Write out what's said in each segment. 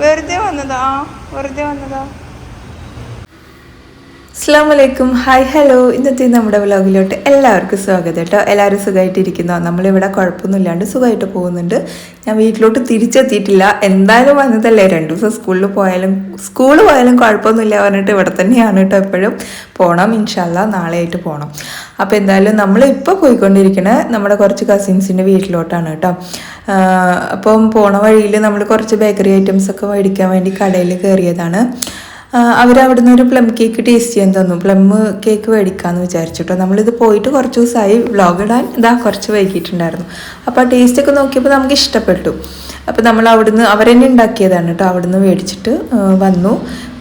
വെറുതെ വന്നതാ വെറുതെ വന്നതാ. അസ്സാം വലൈക്കും ഹായ് ഹലോ ഇന്നത്തെ നമ്മുടെ വ്ലോഗിലോട്ട് എല്ലാവർക്കും സ്വാഗതം കേട്ടോ. എല്ലാവരും സുഖമായിട്ടിരിക്കുന്നോ നമ്മളിവിടെ കുഴപ്പമൊന്നുമില്ലാണ്ട് സുഖമായിട്ട് പോകുന്നുണ്ട്. ഞാൻ വീട്ടിലോട്ട് തിരിച്ചെത്തിയിട്ടില്ല. എന്തായാലും വന്നതല്ലേ. രണ്ട് ദിവസം സ്കൂളിൽ പോയാലും സ്കൂൾ പോയാലും കുഴപ്പമൊന്നുമില്ല പറഞ്ഞിട്ട് ഇവിടെ തന്നെയാണ് കേട്ടോ എപ്പോഴും. പോകണം ഇൻഷാല്ല നാളെ ആയിട്ട് പോകണം അപ്പോൾ എന്തായാലും നമ്മൾ ഇപ്പോൾ പോയിക്കൊണ്ടിരിക്കുന്നത് നമ്മുടെ കുറച്ച് കസിൻസിന്റെ വീട്ടിലോട്ടാണ് കേട്ടോ. അപ്പം പോണ വഴിയിൽ നമ്മൾ കുറച്ച് ബേക്കറി ഐറ്റംസ് ഒക്കെ മേടിക്കാൻ വേണ്ടി കടയിൽ കയറിയതാണ് അവരവിടുന്ന് ഒരു പ്ലം കേക്ക് ടേസ്റ്റ് ചെയ്യാൻ തന്നു. പ്ലം കേക്ക് മേടിക്കാമെന്ന് വിചാരിച്ചിട്ടോ. നമ്മളിത് പോയിട്ട് കുറച്ച് ദിവസമായി വ്ളോഗ് ഇടാൻ. ഇതാ കുറച്ച് വൈകിട്ടുണ്ടായിരുന്നു. അപ്പോൾ ആ ടേസ്റ്റ് ഒക്കെ നോക്കിയപ്പോൾ നമുക്ക് ഇഷ്ടപ്പെട്ടു. അപ്പോൾ നമ്മൾ അവിടുന്ന് അവരെന്നെ ഉണ്ടാക്കിയതാണ് കേട്ടോ അവിടുന്ന് മേടിച്ചിട്ട് വന്നു.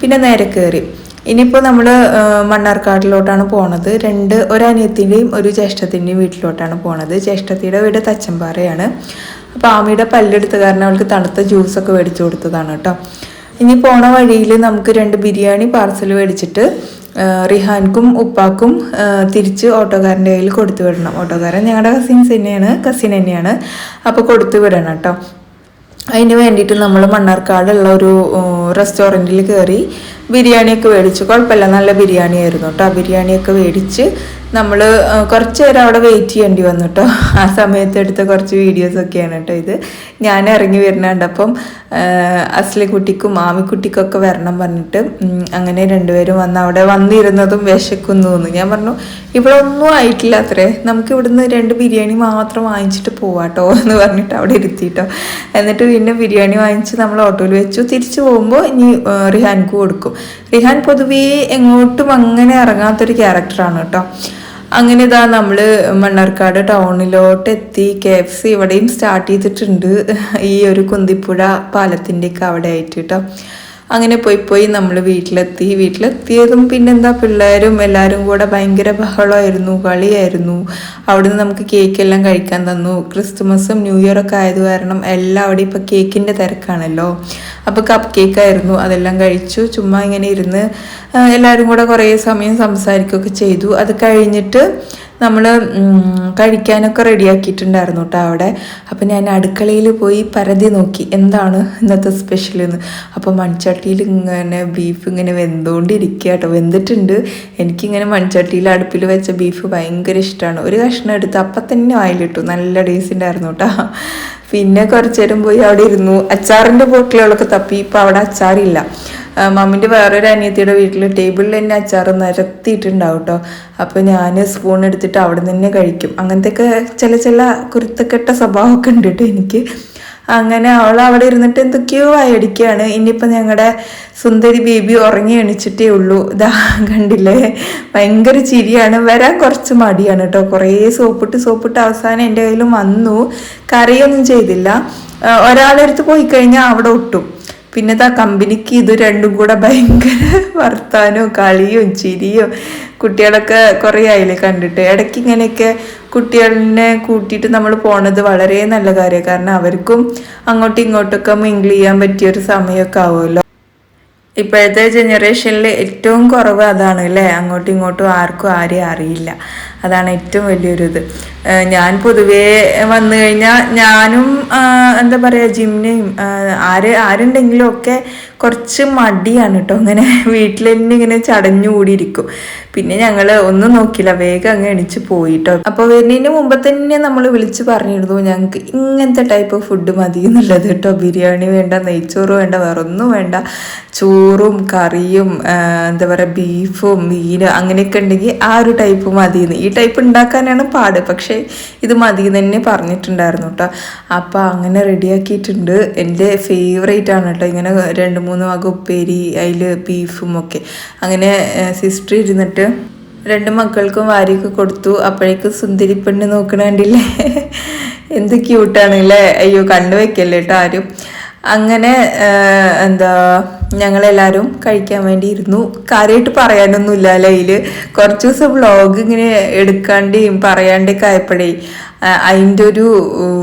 പിന്നെ നേരെ കയറി ഇനിയിപ്പോൾ നമ്മൾ മണ്ണാർക്കാടിലോട്ടാണ് പോണത്. രണ്ട് ഒരനിയത്തിന്റെയും ഒരു ജ്യേഷ്ഠത്തിന്റെയും വീട്ടിലോട്ടാണ് പോണത്. ജ്യേഷ്ഠത്തിയുടെ വീട് തച്ചമ്പാറയാണ്. അപ്പോൾ ആമിയുടെ പല്ലെടുത്ത കാരണം അവൾക്ക് തണുത്ത ജ്യൂസൊക്കെ മേടിച്ചു കൊടുത്തതാണ് കേട്ടോ ഇനി പോണ വഴിയിൽ നമുക്ക് രണ്ട് ബിരിയാണി പാർസൽ മേടിച്ചിട്ട് റിഹാൻക്കും ഉപ്പാക്കും തിരിച്ച് ഓട്ടോക്കാരന്റെ കയ്യിൽ കൊടുത്തു വിടണം. ഓട്ടോക്കാരൻ ഞങ്ങളുടെ കസിൻസ് തന്നെയാണ് കസിൻ തന്നെയാണ്. അപ്പോൾ കൊടുത്തു വിടണം കേട്ടോ. അതിന് വേണ്ടിയിട്ട് നമ്മൾ മണ്ണാർക്കാടുള്ള ഒരു റെസ്റ്റോറന്റിൽ കയറി ബിരിയാണിയൊക്കെ മേടിച്ചു. കുഴപ്പമില്ല നല്ല ബിരിയാണി ആയിരുന്നു കേട്ടോ. ബിരിയാണിയൊക്കെ മേടിച്ച് നമ്മൾ കുറച്ച് നേരം അവിടെ വെയിറ്റ് ചെയ്യേണ്ടി വന്നു കേട്ടോ. ആ സമയത്ത് എടുത്ത കുറച്ച് വീഡിയോസൊക്കെയാണ് കേട്ടോ ഇത്. ഞാൻ ഇറങ്ങി വരുന്നുണ്ട്. അപ്പം അസ്ലിക്കുട്ടിക്കും ആമിക്കുട്ടിക്കൊക്കെ വരണം പറഞ്ഞിട്ട് അങ്ങനെ രണ്ടുപേരും വന്ന് അവിടെ വന്നിരുന്നതും വിശക്കുന്നു എന്ന്. ഞാൻ പറഞ്ഞു ഇവിടെ ഒന്നും ആയിട്ടില്ല അത്രേ. നമുക്ക് ഇവിടുന്ന് രണ്ട് ബിരിയാണി മാത്രം വാങ്ങിച്ചിട്ട് പോവാട്ടോ എന്ന് പറഞ്ഞിട്ട് അവിടെ ഇരുത്തിട്ടോ. എന്നിട്ട് പിന്നെ ബിരിയാണി വാങ്ങിച്ച് നമ്മൾ ഓട്ടോയിൽ വെച്ചു. തിരിച്ചു പോകുമ്പോൾ ഇനി റിഹാൻക്ക് കൊടുക്കും. റിഹാൻ പൊതുവേ എങ്ങോട്ടും അങ്ങനെ ഇറങ്ങാത്തൊരു ക്യാരക്ടറാണ് കേട്ടോ. അങ്ങനെ ഇതാ നമ്മൾ മണ്ണാർക്കാട് ടൗണിലോട്ട് എത്തി കെ എഫ് സി ഇവിടെയും സ്റ്റാർട്ട് ചെയ്തിട്ടുണ്ട്. ഈ ഒരു കുന്തിപ്പുഴ പാലത്തിന്റെയൊക്കെ അവിടെ ആയിട്ട് കേട്ടോ അങ്ങനെ പോയി പോയി നമ്മൾ വീട്ടിലെത്തി. വീട്ടിലെത്തിയതും പിന്നെന്താ പിള്ളേരും എല്ലാവരും കൂടെ ഭയങ്കര ബഹളമായിരുന്നു കളിയായിരുന്നു. അവിടുന്ന് നമുക്ക് കേക്ക് എല്ലാം കഴിക്കാൻ തന്നു. ക്രിസ്തുമസും ന്യൂ ഇയർ ഒക്കെ ആയത് കാരണം എല്ലാം അവിടെ ഇപ്പോൾ കേക്കിന്റെ തിരക്കാണല്ലോ. അപ്പോൾ കപ്പ് കേക്ക് ആയിരുന്നു അതെല്ലാം കഴിച്ചു. ചുമ്മാ ഇങ്ങനെ ഇരുന്ന് എല്ലാവരും കൂടെ കുറേ സമയം സംസാരിക്കുകയൊക്കെ ചെയ്തു. അത് കഴിഞ്ഞിട്ട് നമ്മൾ കഴിക്കാനൊക്കെ റെഡിയാക്കിയിട്ടുണ്ടായിരുന്നു കേട്ടോ അവിടെ. അപ്പം ഞാൻ അടുക്കളയിൽ പോയി പരതി നോക്കി. എന്താണ് ഇന്നത്തെ സ്പെഷ്യൽ എന്ന് അപ്പോൾ മൺചട്ടിയിൽ ഇങ്ങനെ ബീഫ് ഇങ്ങനെ വെന്തുകൊണ്ടിരിക്കുക കേട്ടോ വെന്തിട്ടുണ്ട്. എനിക്കിങ്ങനെ മൺചട്ടിയിൽ അടുപ്പിൽ വെച്ച ബീഫ് ഭയങ്കര ഇഷ്ടമാണ് ഒരു കഷ്ണം എടുത്ത് അപ്പം തന്നെ വായിലിട്ടു. നല്ല ടേസ്റ്റ് ഉണ്ടായിരുന്നു കേട്ടോ പിന്നെ കുറച്ചേരം പോയി അവിടെ ഇരുന്നു. അച്ചാറിന്റെ ബോട്ടിലുകളൊക്കെ തപ്പി. ഇപ്പം അവിടെ അച്ചാറില്ല. മമ്മിന്റെ വേറൊരു അനിയത്തിയുടെ വീട്ടിൽ ടേബിളിൽ തന്നെ അച്ചാർ നിരത്തിയിട്ടുണ്ടാവും കേട്ടോ അപ്പോൾ ഞാൻ സ്പൂൺ എടുത്തിട്ട് അവിടെ നിന്ന് തന്നെ കഴിക്കും. അങ്ങനത്തെയൊക്കെ ചില ചില കുരുത്തക്കെട്ട സ്വഭാവമൊക്കെ ഉണ്ട് കേട്ടോ എനിക്ക്. അങ്ങനെ അവൾ അവിടെ ഇരുന്നിട്ട് എന്തൊക്കെയോ വായടിക്കുകയാണ്. ഇനിയിപ്പോൾ ഞങ്ങളുടെ സുന്ദരി ബേബി ഉറങ്ങി എണിച്ചിട്ടേ ഉള്ളൂ. ഇതാ കണ്ടില്ലേ? ഭയങ്കര ചിരിയാണ്. വരാൻ കുറച്ച് മടിയാണ് കേട്ടോ. കുറേ സോപ്പിട്ട് സോപ്പിട്ട് അവസാനം എന്റെ കയ്യിലും വന്നു. കറിയൊന്നും ചെയ്തില്ല. ഒരാളെടുത്ത് പോയി കഴിഞ്ഞാൽ അവിടെ ഒട്ടും. പിന്നെ ആ കമ്പനിക്ക് ഇത് രണ്ടും കൂടെ ഭയങ്കര വർത്താനവും കളിയും ചിരിയും കുട്ടികളൊക്കെ കുറേ ആയില്ലേ കണ്ടിട്ട്. ഇടയ്ക്ക് ഇങ്ങനെയൊക്കെ കുട്ടികളിനെ കൂട്ടിയിട്ട് നമ്മൾ പോണത് വളരെ നല്ല കാര്യമാണ് കാരണം അവർക്കും അങ്ങോട്ടും ഇങ്ങോട്ടൊക്കെ മിങ്കിൾ ചെയ്യാൻ പറ്റിയ ഒരു സമയമൊക്കെ ആവുമല്ലോ. ഇപ്പോഴത്തെ ജനറേഷനിൽ ഏറ്റവും കുറവ് അതാണ് അല്ലേ? അങ്ങോട്ടും ഇങ്ങോട്ടും ആർക്കും ആരെയും അറിയില്ല. അതാണ് ഏറ്റവും വലിയൊരു ഇത് ഞാൻ പൊതുവേ വന്നു കഴിഞ്ഞാൽ ഞാനും എന്താ പറയുക ജിമ്മിനെയും ആര് ആരുണ്ടെങ്കിലും ഒക്കെ കുറച്ച് മടിയാണ് കേട്ടോ അങ്ങനെ വീട്ടിൽ തന്നെ ഇങ്ങനെ ചടഞ്ഞുകൂടിയിരിക്കും. പിന്നെ ഞങ്ങൾ ഒന്നും നോക്കില്ല വേഗം അങ്ങ് എണിച്ച് പോയിട്ടോ. അപ്പോൾ വരുന്നതിന് മുമ്പ് തന്നെ നമ്മൾ വിളിച്ച് പറഞ്ഞിരുന്നു ഞങ്ങൾക്ക് ഇങ്ങനത്തെ ടൈപ്പ് ഫുഡ് മതി എന്നുള്ളത് കേട്ടോ ബിരിയാണി വേണ്ട നെയ്ച്ചോറ് വേണ്ട വേറൊന്നും വേണ്ട. ചോറും കറിയും എന്താ പറയുക ബീഫും മീനും അങ്ങനെയൊക്കെ ഉണ്ടെങ്കിൽ ആ ഒരു ടൈപ്പ് മതിയെന്ന് ഈ ടൈപ്പ് ഉണ്ടാക്കാനാണ് പാട്. പക്ഷേ ഇത് മതി തന്നെ പറഞ്ഞിട്ടുണ്ടായിരുന്നു കേട്ടോ അപ്പോൾ അങ്ങനെ റെഡിയാക്കിയിട്ടുണ്ട്. എന്റെ ഫേവറേറ്റ് ആണ് കേട്ടോ ഇങ്ങനെ രണ്ട് മൂന്ന് വക ഉപ്പേരി അതിൽ ബീഫും ഒക്കെ. അങ്ങനെ സിസ്റ്റർ ഇരുന്നിട്ട് രണ്ട് മക്കൾക്കും വാരിയൊക്കെ കൊടുത്തു. അപ്പോഴേക്കും സുന്ദരി പെണ്ണ് നോക്കണ കണ്ടില്ലേ എന്ത് ക്യൂട്ടാണ് അല്ലേ അയ്യോ കണ്ടു വെക്കല്ലേ കേട്ടോ ആരും? അങ്ങനെ എന്താ ഞങ്ങളെല്ലാവരും കഴിക്കാൻ വേണ്ടി ഇരുന്നു കാര്യമായിട്ട് പറയാനൊന്നുമില്ല അതിൽ കുറച്ച് ദിവസം വ്ളോഗ് ഇങ്ങനെ എടുക്കാണ്ടേയും പറയാണ്ടൊക്കെ ആയപ്പോഴേ അതിന്റെ ഒരു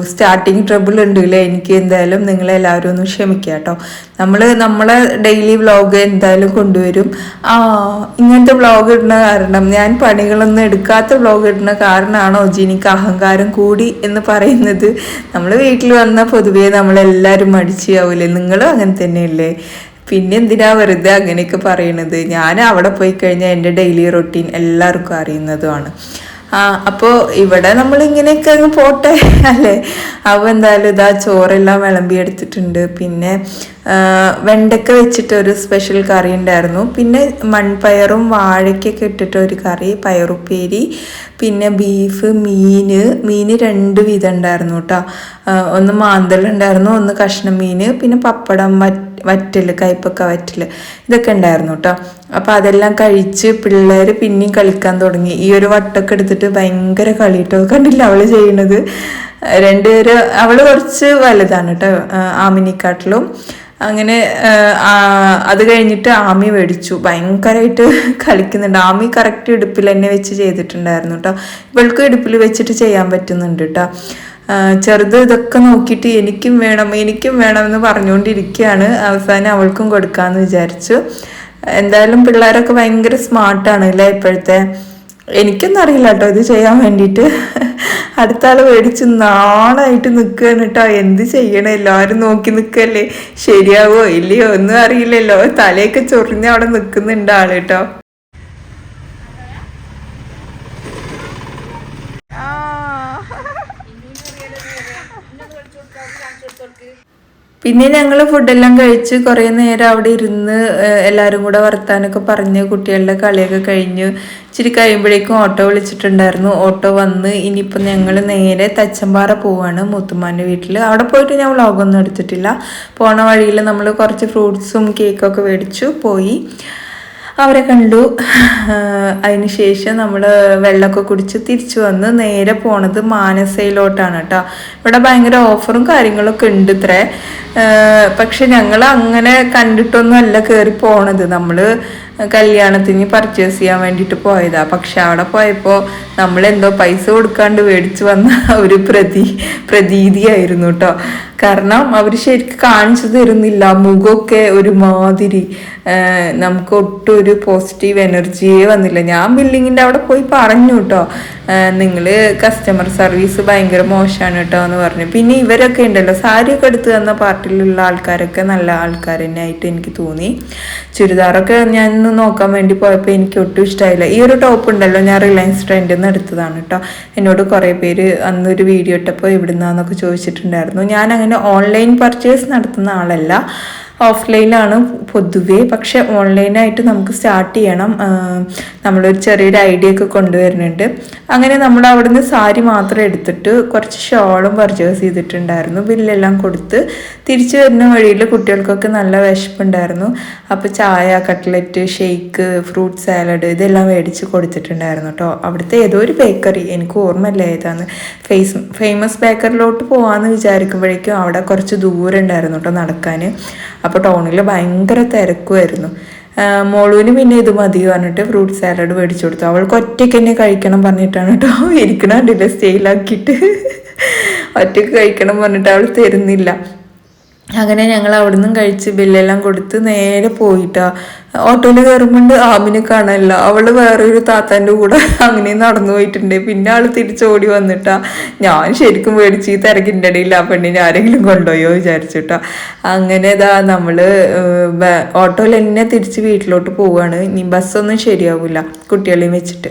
സ്റ്റാർട്ടിങ് ട്രബിൾ ഉണ്ട് അല്ലേ എനിക്ക് എന്തായാലും നിങ്ങളെല്ലാവരും ഒന്ന് ക്ഷമിക്കുക കേട്ടോ. നമ്മൾ നമ്മളെ ഡെയിലി വ്ളോഗ് എന്തായാലും കൊണ്ടുവരും. ആ ഇങ്ങനത്തെ വ്ളോഗ് ഇടുന്ന കാരണം ഞാൻ പണികളൊന്നും എടുക്കാത്ത വ്ളോഗ് ഇടുന്ന കാരണമാണോ ജിനിക്ക് അഹങ്കാരം കൂടി എന്ന് പറയുന്നത്. നമ്മൾ വീട്ടിൽ വന്നാൽ പൊതുവേ നമ്മളെല്ലാവരും മടിച്ചാവൂലേ നിങ്ങളും അങ്ങനെ തന്നെയല്ലേ? പിന്നെ എന്തിനാ വെറുതെ അങ്ങനെയൊക്കെ പറയണത്? ഞാൻ അവിടെ പോയി കഴിഞ്ഞാൽ എന്റെ ഡെയിലി റൊട്ടീൻ എല്ലാവർക്കും അറിയുന്നതുമാണ്. ആ അപ്പോൾ ഇവിടെ നമ്മൾ ഇങ്ങനെയൊക്കെ അങ്ങ് പോട്ടെ അല്ലേ? അപ്പോൾ എന്തായാലും ഇതാ ചോറെല്ലാം വിളമ്പി എടുത്തിട്ടുണ്ട് പിന്നെ വെണ്ടക്ക വെച്ചിട്ട് ഒരു സ്പെഷ്യൽ കറി ഉണ്ടായിരുന്നു. പിന്നെ മൺപയറും വാഴയ്ക്കൊക്കെ ഇട്ടിട്ട് ഒരു കറി പയറുപ്പേരി പിന്നെ ബീഫ് മീൻ മീന് രണ്ട് വിധം ഉണ്ടായിരുന്നു കേട്ടോ ഒന്ന് മാന്തൽ ഉണ്ടായിരുന്നു ഒന്ന് കഷ്ണം മീന് പിന്നെ പപ്പടം വറ്റൽ കയ്പക്ക വറ്റൽ ഇതൊക്കെ ഉണ്ടായിരുന്നു കേട്ടോ അപ്പോൾ അതെല്ലാം കഴിച്ച് പിള്ളേർ പിന്നെയും കളിക്കാൻ തുടങ്ങി. ഈ ഒരു വട്ടൊക്കെ എടുത്തിട്ട് ഭയങ്കര കളി കേട്ടോ കണ്ടില്ല അവൾ ചെയ്യണത്? രണ്ടുപേര് അവൾ കുറച്ച് വലുതാണ് കേട്ടോ ആമിനിക്കാട്ടിലും. അങ്ങനെ അത് കഴിഞ്ഞിട്ട് ആമി മേടിച്ചു. ഭയങ്കരമായിട്ട് കളിക്കുന്നുണ്ട്. ആമി കറക്റ്റ് ഇടുപ്പിൽ തന്നെ വെച്ച് ചെയ്തിട്ടുണ്ടായിരുന്നു കേട്ടോ. ഇവൾക്ക് ഇടുപ്പിൽ വെച്ചിട്ട് ചെയ്യാൻ പറ്റുന്നുണ്ട് കേട്ടോ. ചെറുത് ഇതൊക്കെ നോക്കിയിട്ട് എനിക്കും വേണം എനിക്കും വേണം എന്ന് പറഞ്ഞുകൊണ്ടിരിക്കുകയാണ്. അവസാനം അവൾക്കും കൊടുക്കാമെന്ന് വിചാരിച്ചു. എന്തായാലും പിള്ളേരൊക്കെ ഭയങ്കര സ്മാർട്ടാണ് അല്ലേ ഇപ്പോഴത്തെ? എനിക്കൊന്നും അറിയില്ല കേട്ടോ ഇത് ചെയ്യാൻ വേണ്ടിയിട്ട്. അടുത്ത ആൾ മേടിച്ച് നാളായിട്ട് നിൽക്കുകയാണ് കേട്ടോ എന്ത് ചെയ്യണം? എല്ലാവരും നോക്കി നിൽക്കല്ലേ ശരിയാവോ? ഇല്ലയോ? ഒന്നും അറിയില്ലല്ലോ. തലയൊക്കെ ചൊറിഞ്ഞ് അവിടെ നിൽക്കുന്നുണ്ട് കേട്ടോ. പിന്നെ ഞങ്ങൾ ഫുഡെല്ലാം കഴിച്ച് കുറേ നേരം അവിടെ ഇരുന്ന് എല്ലാവരും കൂടെ വർത്താനൊക്കെ പറഞ്ഞ് കുട്ടികളുടെ കളിയൊക്കെ കഴിഞ്ഞ് ഇച്ചിരി കഴിയുമ്പോഴേക്കും ഓട്ടോ വിളിച്ചിട്ടുണ്ടായിരുന്നു. ഓട്ടോ വന്ന് ഇനിയിപ്പോൾ ഞങ്ങൾ നേരെ തച്ചമ്പാറ പോവാണ് മുത്തുമാന്റെ വീട്ടിൽ അവിടെ പോയിട്ട് ഞാൻ വ്ളോഗൊന്നും എടുത്തിട്ടില്ല. പോണ വഴിയിൽ നമ്മൾ കുറച്ച് ഫ്രൂട്ട്സും കേക്കൊക്കെ മേടിച്ചു പോയി. അവരെ കണ്ടു. ശേഷം നമ്മൾ വെള്ളമൊക്കെ കുടിച്ച് തിരിച്ചു വന്ന് നേരെ പോണത് മാനസയിലോട്ടാണ് കേട്ടോ. ഇവിടെ ഭയങ്കര ഓഫറും കാര്യങ്ങളൊക്കെ ഉണ്ട് ഇത്രേ. പക്ഷെ ഞങ്ങൾ അങ്ങനെ കണ്ടിട്ടൊന്നും അല്ല കയറി പോണത്. നമ്മൾ കല്യാണത്തിന് പർച്ചേസ് ചെയ്യാൻ വേണ്ടിയിട്ട് പോയതാ. പക്ഷെ അവിടെ പോയപ്പോൾ നമ്മളെന്തോ പൈസ കൊടുക്കാണ്ട് മേടിച്ചു വന്ന ഒരു പ്രതി പ്രതീതിയായിരുന്നു കേട്ടോ കാരണം അവർ ശരിക്കും കാണിച്ചു തരുന്നില്ല. മുഖമൊക്കെ ഒരുമാതിരി നമുക്ക് ഒട്ടും ഒരു പോസിറ്റീവ് എനർജിയേ വന്നില്ല. ഞാൻ ബില്ലിങ്ങിന്റെ അവിടെ പോയി പറഞ്ഞു കേട്ടോ നിങ്ങൾ കസ്റ്റമർ സർവീസ് ഭയങ്കര മോശമാണ് കേട്ടോ എന്ന് പറഞ്ഞു. പിന്നെ ഇവരൊക്കെ ഉണ്ടല്ലോ. സാരിയൊക്കെ എടുത്ത് തന്ന പാർട്ടിയിലുള്ള ആൾക്കാരൊക്കെ നല്ല ആൾക്കാർ തന്നെ ആയിട്ട് എനിക്ക് തോന്നി. ചുരിദാറൊക്കെ ഞാൻ നോക്കാൻ വേണ്ടി പോയപ്പോൾ എനിക്ക് ഒട്ടും ഇഷ്ടമായില്ല ഈ ഒരു ടോപ്പ് ഉണ്ടല്ലോ ഞാൻ റിലയൻസ് ട്രെൻഡിൽ നിന്ന് എടുത്തതാണ് കേട്ടോ എന്നോട് കുറേ പേര് ഒരു വീഡിയോ ഇട്ടപ്പോൾ എവിടുന്നാന്നൊക്കെ ചോദിച്ചിട്ടുണ്ടായിരുന്നു. ഞാൻ അങ്ങനെ ഓൺലൈൻ പർച്ചേസ് നടത്തുന്ന ആളല്ല. ഓഫ്ലൈനാണ് പൊതുവേ. പക്ഷെ ഓൺലൈനായിട്ട് നമുക്ക് സ്റ്റാർട്ട് ചെയ്യണം. നമ്മളൊരു ചെറിയൊരു ഐഡിയ ഒക്കെ കൊണ്ടുവരുന്നുണ്ട്. അങ്ങനെ നമ്മൾ അവിടുന്ന് സാരി മാത്രം എടുത്തിട്ട് കുറച്ച് ഷോളും പർച്ചേസ് ചെയ്തിട്ടുണ്ടായിരുന്നു. ബില്ലെല്ലാം കൊടുത്ത് തിരിച്ചു വരുന്ന വഴിയിൽ കുട്ടികൾക്കൊക്കെ നല്ല വിശപ്പുണ്ടായിരുന്നു. അപ്പോൾ ചായ കട്ട്ലറ്റ് ഷെയ്ക്ക് ഫ്രൂട്ട് സാലഡ് ഇതെല്ലാം മേടിച്ച് കൊടുത്തിട്ടുണ്ടായിരുന്നു കേട്ടോ. അവിടുത്തെ ഏതോ ഒരു ബേക്കറി. എനിക്ക് ഓർമ്മയില്ല ഏതാണ് ഫേസ് ഫേമസ് ബേക്കറിലോട്ട് പോകാമെന്ന് വിചാരിക്കുമ്പോഴേക്കും അവിടെ കുറച്ച് ദൂരം ഉണ്ടായിരുന്നു കേട്ടോ നടക്കാൻ അപ്പോൾ ടൗണിൽ ഭയങ്കര തിരക്കുമായിരുന്നു മോളൂന് പിന്നെ ഇത് മതി പറഞ്ഞിട്ട് ഫ്രൂട്ട് സാലഡ് മേടിച്ചു കൊടുത്തു അവൾക്ക് ഒറ്റയ്ക്ക് തന്നെ കഴിക്കണം പറഞ്ഞിട്ടാണ് കേട്ടോ ഇരിക്കണ കണ്ടില്ല സ്റ്റേയിലാക്കിയിട്ട് ഒറ്റയ്ക്ക് കഴിക്കണം പറഞ്ഞിട്ട് അവൾ തരുന്നില്ല. അങ്ങനെ ഞങ്ങൾ അവിടെ നിന്നും കഴിച്ച് ബില്ലെല്ലാം കൊടുത്ത് നേരെ പോയിട്ടാ. ഓട്ടോയിൽ കയറുമ്പോൾ ആമിനെ കാണാനില്ല. അവൾ ഒരു താത്താന്റെ കൂടെ അങ്ങനെ നടന്നു പോയിട്ടുണ്ട്. പിന്നെ ആൾ തിരിച്ചോടി വന്നിട്ടാ. ഞാൻ ശരിക്കും മേടിച്ച് ഈ തിരക്കിന്റെ ഇടയിൽ ആ പെണ്ണിനെ ആരെങ്കിലും കൊണ്ടുപോയോ വിചാരിച്ചിട്ടാ. അങ്ങനെ ഇതാ നമ്മൾ ഓട്ടോയിൽ തന്നെ തിരിച്ച് വീട്ടിലോട്ട് പോവുകയാണ് ഇനി ബസ്സൊന്നും ശരിയാവില്ല കുട്ടികളെയും വെച്ചിട്ട്.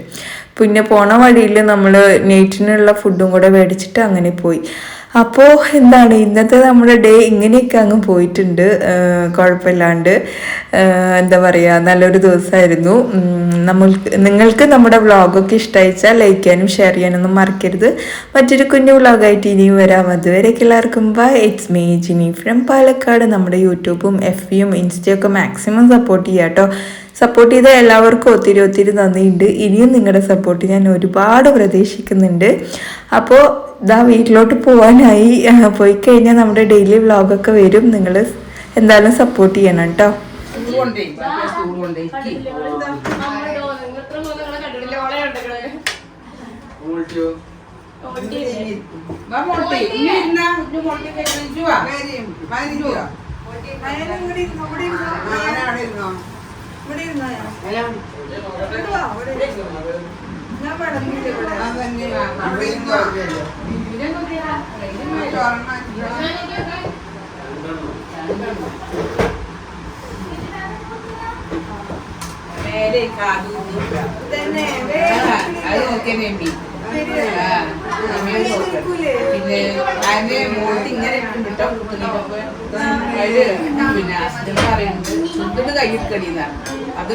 പിന്നെ പോണ വഴിയിൽ നമ്മൾ നെയ്റ്റിനുള്ള ഫുഡും കൂടെ മേടിച്ചിട്ട് അങ്ങനെ പോയി. അപ്പോൾ എന്താണ് ഇന്നത്തെ നമ്മുടെ ഡേ ഇങ്ങനെയൊക്കെ അങ്ങ് പോയിട്ടുണ്ട്. കുഴപ്പമില്ലാണ്ട്. എന്താ പറയുക നല്ലൊരു ദിവസമായിരുന്നു. നമ്മൾക്ക് നിങ്ങൾക്ക് നമ്മുടെ വ്ളോഗൊക്കെ ഇഷ്ടമായിച്ചാൽ ലൈക്ക് ചെയ്യാനും ഷെയർ ചെയ്യാനൊന്നും മറക്കരുത്. മറ്റൊരു കുഞ്ഞു വ്ളോഗായിട്ട് ഇനിയും വരാം. അതുവരെയൊക്കെ എല്ലാവർക്കും bye it's me Jini from Palakkad. നമ്മുടെ യൂട്യൂബും എഫ് ബിയും ഇൻസ്റ്റയൊക്കെ മാക്സിമം സപ്പോർട്ട് ചെയ്യാം കേട്ടോ സപ്പോർട്ട് ചെയ്ത എല്ലാവർക്കും ഒത്തിരി ഒത്തിരി നന്ദിയുണ്ട് ഇനിയും നിങ്ങളുടെ സപ്പോർട്ട് ഞാൻ ഒരുപാട് പ്രതീക്ഷിക്കുന്നുണ്ട് അപ്പോൾ ഇതാ വീട്ടിലോട്ട് പോകാനായി പോയി കഴിഞ്ഞാൽ നമ്മുടെ ഡെയിലി വ്ളോഗൊക്കെ വരും നിങ്ങൾ എന്തായാലും സപ്പോർട്ട് ചെയ്യണം കേട്ടോ ഇരുന്നോ ഇനി മോൾട്ടി കഴിച്ചു വാ നേരെ കാതു അത് നോക്കിയാ വേണ്ടി. പിന്നെ അതിന് മോൾട്ട് ഇങ്ങനെ ഇട്ടോ കുത്തുന്നപ്പോ അതിൽ പിന്നെ ഹസ്ബൻഡ് പറയുന്നത് ചുണ്ടിന് കയ്യിരിക്കടിയതാണ് അത്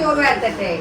ചോറ് വരട്ടെ